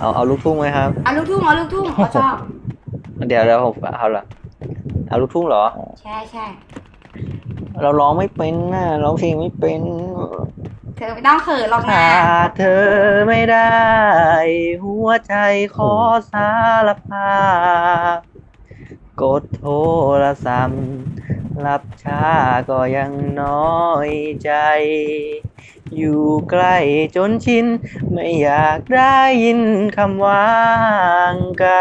เอาเอาลูกทุ่งไหมครับ เอาลูกทุ่งเอาลูกทุ่งเขาชอบเดี๋ยวเดี๋ยวผมเอาละเอาลูกทุ่งเหรอ ใช่ใช่เราร้องไม่เป็นนะร้องเพลงไม่เป็นเธอไม่ต้องเขินหรอกนะขาดเธอไม่ได้ หัวใจขอสารภาพกดโทรศัพท์รับช้าก็ยังน้อยใจ อยู่ใกล้จนชิน ไม่อยากได้ยินคำว่าห่างไกล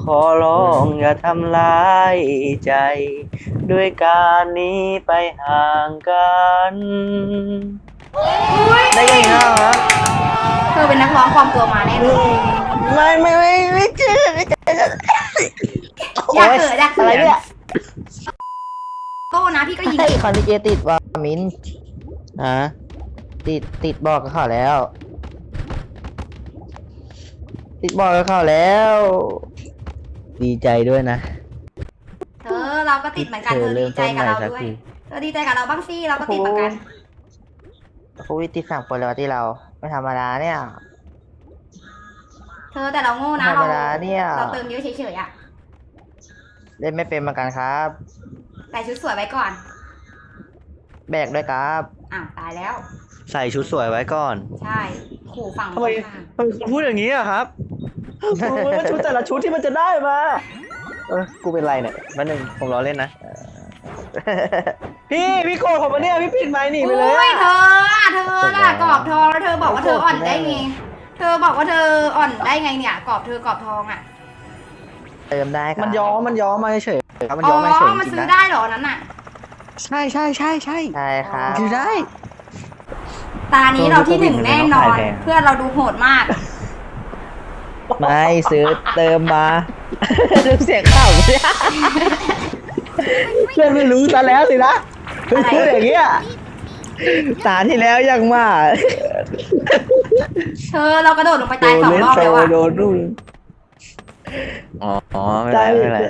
ขอร้องอย่าทำร้ายใจ ด้วยการหนี้ไปห่างกันได้ยังไงครับเธอเป็นนักร้องปลอมตัวมาแน่เลย ไม่ไม่ไม่ไม่เจอไม่เจออยากเขินอยากเขิอะไรนเนี่ยโต้นะพี่ก็ยิง ไอ้คอนดิเจติดว่ามินฮะ ติดติดบอกกับเขาแล้ว ติดบอกกับเขาแล้ว ดีใจด้วยนะเธอเราก็ติดเหมือนกันเธเธออเริ่ดีมใจต้นกับเราใหม่สักด้วยทีเธอดีใจกับเราบ้างสิเราก็ติดเหมือนกันโควิดติดสั่งคนแล้วที่เราไม่ธรรมดาเนี่ย เธอแต่เราโง่ไม่นะธรรเรามดาเนี่ยเราเติมเยอะเฉยๆอะเล่นไม่เป็นเหมือนกันครับ แต่ชุดสวยไว้ก่อน แบกด้วยครับ อ้าวตายแล้ว ใส่ชุดสวยไว้ก่อน ใช่ขู่ฝั่งทำไมข้างทำไมคุณพูดอย่างนี้อะครับรู้ไหมว่าชุดแต่ละชุดที่มันจะได้มา เออกูเป็นไรเนี่ยวันหนึ่งผมล้อเล่นนะ พี่พี่โกรธผมปะเนี่ยพี่ปิดไมค์หนีไปเลยโอ้ยอะ เธออะเธอน่ะกรอบทองแล้วเธอบอกว่าเธออ่อนได้ไง เธอบอกว่าเธออ่อนได้ไงเนี่ยกรอบเธอกรอบทองอะเติมได้ครับมันย้อมมันย้อมมาเฉยๆครับมันอ๋ย้ออมมาเฉยมันจริซื้งอๆนะได้เหรอนั้นน่ะ ใช่ใช่ใช่ใช่ใช่ครับซื้อได้ ตานี้เราที่หนึ่งแน่นอนแพงเพื่อนเราดูโหดมาก ไม่ซื้อเติมมาดูเสียงข่าวเนี่ยเพื่อนไม่รู้ซะแล้วสินะอะไรพูดอย่างเงี้ยตาที่แล้วยังมาเธอเรากระโดดลงไปตายสองรอบแล้วอะโดนนู่นอ๋อไม่เป็นไรไม่เป็นไร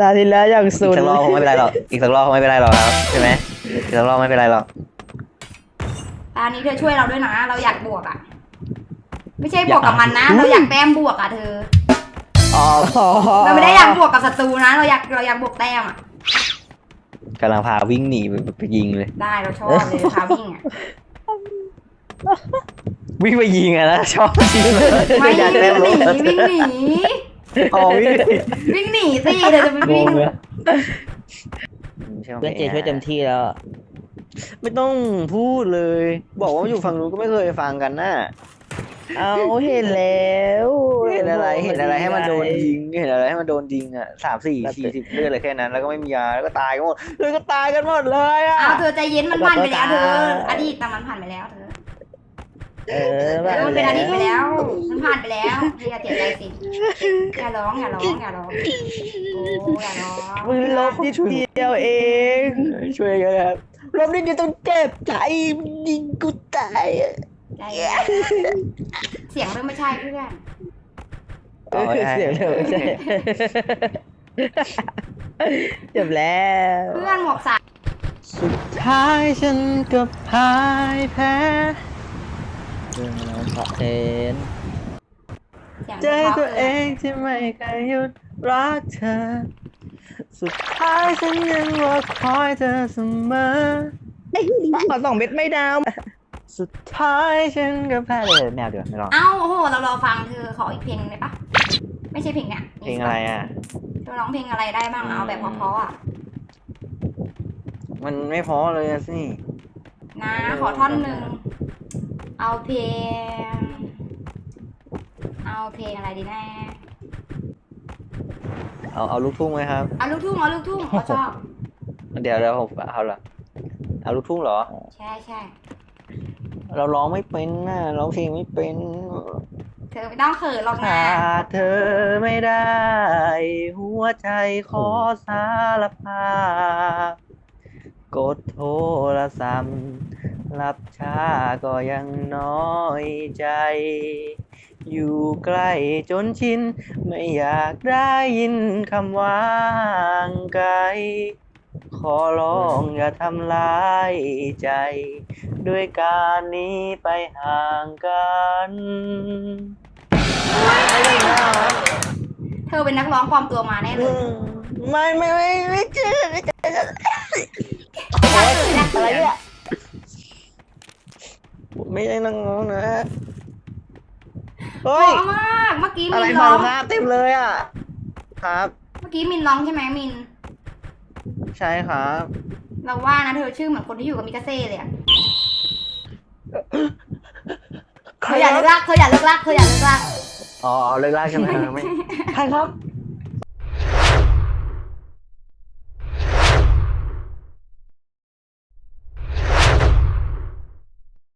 ตาที่แล้วยังอีสุกดสักรอบคงไม่เป็นไรหรอกอีกสักรอบคงไม่เป็นไรหรอกครับใช่ไหมอีกสักรอบไม่เป็นไรหรอกตานี้เธอช่วยเราด้วยนะ เราอยากบวกอะไม่ใช่บวกกับมันนะ เราอยากแต้มบวกอะเธออ๋อเราไม่ได้อยากบวกกับศัตรูนะ เราอยากเราอยากบวกแต้มอะกำลังพาวิ่งหนีไปไปยิงเลย ได้เราชอบเลยพาวิ่งอะวิ่งไปยิงอะนะชอบจริงเลยไม่อยากวิ่ได้งหรนีถวิ่งหนี อ๋อวิ่งหนีวิ่งหนีสิเธอจะไปงวิ่งงเลยเพื่อนเจช่วยเต็มที่แล้วไม่ต้องพูดเลย บอกว่าอยู่ฝั่งนู้นก็ไม่เคยฟังกันน่ะ เอาเห็นแล้วเห็นอะไร เห็นอะไรให้มันโดนยิง เห็นอะไรให้มันโดนยิงอะสามสี่สี่สิบเลือดเลยแค่นั้น แล้วก็ไม่มียา แล้วก็ตายกันหมดเลยก็ตายกันหมดเลยอะ เอาเธอใจเย็นมันผ่านไปแล้วเธออดีตแต่มันผ่านไปแล้วเธอ เออเออมันเป็นอดีตไปแล้ว มันผ่านไปแล้วอย่าเสียใจสิ อย่าร้องอย่าร้องอย่าร้อง โอ้อย่าร้องมึงลบนิดเดียวเอง ช่วยกันครับลบนิดเดียวต้องเจ็บใจยิงกูตายอะใจเย็นเสียงเริ่มไม่ใช่เพื่อนเออเสียงเธอไม่ใช่เจ็บแล้ว เพื่อนหมวกสายสุดท้ายฉันก็พ่ายแพ้ เออขอเห็นเสียงใจพราะตัวเองที่ไม่เคยหยุดรักเธอ สุดท้ายฉันยังรอคอยเธอเสมอขอสองเม็ดไม่ดาว สุดท้ายฉันก็แพ้เลยแมวเดี๋ยวไม่รองเอ้าโอ้โห เรารอฟังเธอขออีกเพลงได้ปะไม่ใช่เพลงเนี้ยเพลงอะไรอะเธอร้องเพลงอะไรได้บ้างเอาแบบเพราะๆอะ มันไม่พอเลยอะสิ นะ ขอท่อนหนึ่ง เอาเพลง เอาเพลงอะไรดีแน่เอาเอาลูกทุ่งไหมครับ เอาลูกทุ่งเอาลูกทุ่งเขาชอบ เดี๋ยวเดี๋ยวผมเอาละเอาลูกทุ่งเหรอ ใช่ใช่เราร้องไม่เป็นนะร้องเพลงไม่เป็นเธอไม่ต้องเขินหรอกนะขาดเธอไม่ได้ หัวใจขอสารภาพ กดโทรศัพท์รับช้าก็ยังน้อยใจ อยู่ใกล้จนชิน ไม่อยากได้ยินคำว่าห่างไกล ขอร้องอย่าทำร้ายใจ ด้วยการหนี้ไปห่างกันเธอเป็นนักร้องปลอมตัวมาแน่เลย ไม่ไม่ไม่ไม่เจอ ไม่เจออะไรเนี่ยไม่ใช่นักร้องนะเพเฮ้ยราะมากเมื่อกี้อะไรมินขร้อองงครับเต็มเลยอะ ครับ เมื่อกี้มินร้องใช่ไหมมิน ใช่ครับเราว่านะเธอชื่อเหมือนคนที่อยู่กับมิกาเซ่เลยอะเธออย่าเลิกลากเธออย่าเลิกลากเธออย่าเลิกลากอ๋อเลิกลากใช่ไหมไม่ใครครับ